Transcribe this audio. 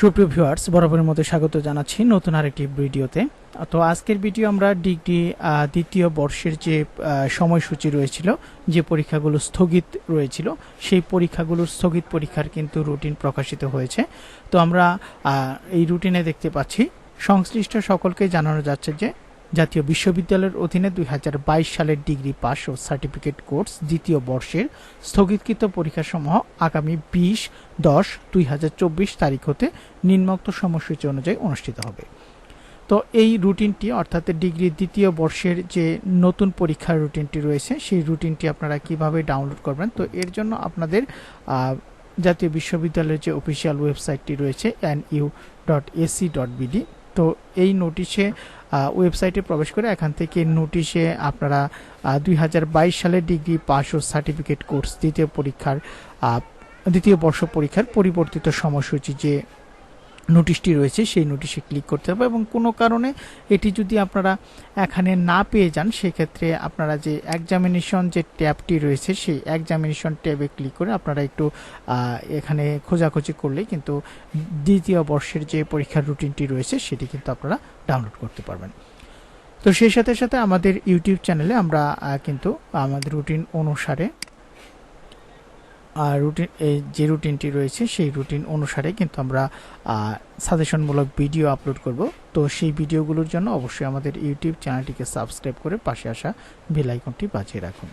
সুপ্রিয় ভিউয়ার্স বরাবরের মতো স্বাগত জানাচ্ছি নতুন আরেকটি ভিডিওতে। তো আজকের ভিডিও আমরা ডিগ্রি দ্বিতীয় বর্ষের যে সময়সূচি রয়েছিল, যে পরীক্ষাগুলো স্থগিত রয়েছিল, সেই পরীক্ষাগুলোর স্থগিত পরীক্ষার কিন্তু রুটিন প্রকাশিত হয়েছে। তো আমরা এই রুটিনে দেখতে পাচ্ছি, সংশ্লিষ্ট সকলকে জানানো যাচ্ছে যে জাতীয় বিশ্ববিদ্যালয়ের অধীনে দুই হাজার বাইশ সালের ডিগ্রি পাস ও সার্টিফিকেট কোর্স দ্বিতীয় বর্ষের স্থগিতকৃত পরীক্ষাসমূহ আগামী বিশ, দশ, দুই হাজার তারিখ হতে নিম্নোক্ত সময়সূচি অনুযায়ী অনুষ্ঠিত হবে। তো এই রুটিনটি, অর্থাৎ ডিগ্রি দ্বিতীয় বর্ষের যে নতুন পরীক্ষার রুটিনটি রয়েছে, সেই রুটিনটি আপনারা কীভাবে ডাউনলোড করবেন? তো এর জন্য আপনাদের জাতীয় বিশ্ববিদ্যালয়ের যে অফিসিয়াল ওয়েবসাইটটি রয়েছে N U dot AC dot BD তো এই নোটিশে ওয়েবসাইটে প্রবেশ করে এখান থেকে নোটিশে আপনারা দুই সালের ডিগ্রি পাস ও সার্টিফিকেট কোর্স দ্বিতীয় পরীক্ষার দ্বিতীয় বর্ষ পরীক্ষার পরিবর্তিত সময়সূচি যে নোটিশটি রয়েছে, সেই নোটিশে ক্লিক করতে হবে এবং কোনো কারণে এটি যদি আপনারা এখানে না পেয়ে যান, সেক্ষেত্রে আপনারা যে এক্সামিনেশন যে ট্যাবটি রয়েছে, সেই এক্সামিনেশন ট্যাবে ক্লিক করে আপনারা একটু এখানে খোঁজাখুঁজি করলে কিন্তু দ্বিতীয় বর্ষের যে পরীক্ষার রুটিনটি রয়েছে, সেটি কিন্তু আপনারা ডাউনলোড করতে পারবেন। তো সেই সাথে সাথে আমাদের ইউটিউব চ্যানেলে আমরা কিন্তু আমাদের রুটিন অনুসারে রুটিন এই যে রুটিনটি রয়েছে, সেই রুটিন অনুসারে কিন্তু আমরা সাজেশনমূলক ভিডিও আপলোড করব। তো সেই ভিডিওগুলোর জন্য অবশ্যই আমাদের ইউটিউব চ্যানেলটিকে সাবস্ক্রাইব করে পাশে আসা বেল আইকনটি বাজিয়ে রাখুন।